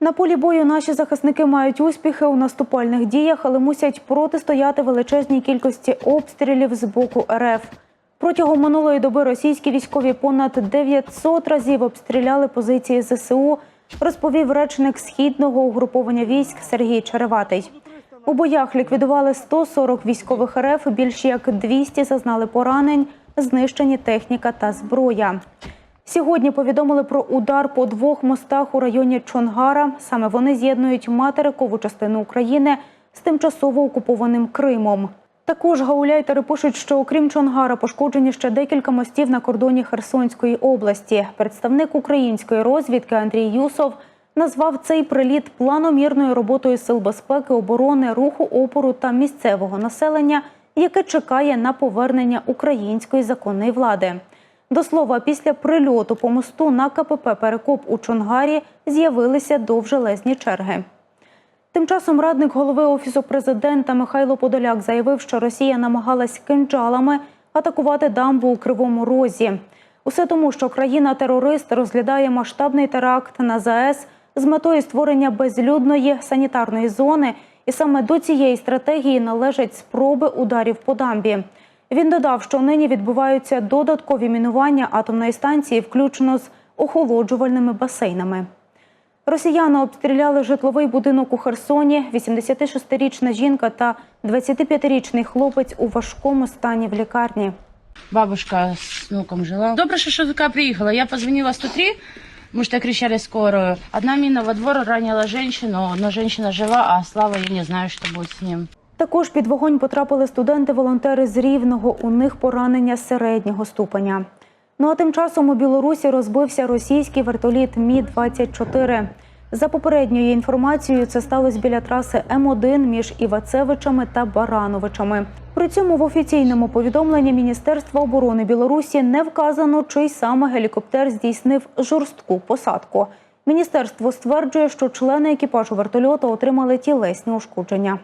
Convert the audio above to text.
На полі бою наші захисники мають успіхи у наступальних діях, але мусять протистояти величезній кількості обстрілів з боку РФ. Протягом минулої доби російські військові понад 900 разів обстріляли позиції ЗСУ, розповів речник східного угруповання військ Сергій Череватий. У боях ліквідували 140 військових РФ, більш як 200 зазнали поранень, знищені техніка та зброя. Сьогодні повідомили про удар по двох мостах у районі Чонгара. Саме вони з'єднують материкову частину України з тимчасово окупованим Кримом. Також гауляйтери пишуть, що окрім Чонгара пошкоджені ще декілька мостів на кордоні Херсонської області. Представник української розвідки Андрій Юсов назвав цей приліт планомірною роботою сил безпеки, оборони, руху опору та місцевого населення, яке чекає на повернення української законної влади. До слова, після прильоту по мосту на КПП Перекоп у Чонгарі з'явилися довжелезні черги. Тим часом радник голови офісу президента Михайло Подоляк заявив, що Росія намагалась кинджалами атакувати дамбу у Кривому Розі. Усе тому, що країна-терорист розглядає масштабний теракт на ЗАЕС з метою створення безлюдної санітарної зони, і саме до цієї стратегії належать спроби ударів по дамбі. Він додав, що нині відбуваються додаткові мінування атомної станції, включно з охолоджувальними басейнами. Росіяни обстріляли житловий будинок у Херсоні. 86-річна жінка та 25-річний хлопець у важкому стані в лікарні. Бабушка с внуком жила. Добре, що швидка приїхала. Я позвонила 103, потому что кричали скорую. Одна мина во двор ранила женщину, но женщина жива, а Слава, я не знаю, что будет с ним. Також під вогонь потрапили студенти-волонтери з Рівного. У них поранення середнього ступеня. Ну а тим часом у Білорусі розбився російський вертоліт Мі-24. За попередньою інформацією, це сталося біля траси М1 між Івацевичами та Барановичами. При цьому в офіційному повідомленні Міністерства оборони Білорусі не вказано, чий саме гелікоптер здійснив жорстку посадку. Міністерство стверджує, що члени екіпажу вертольоту отримали тілесні ушкодження.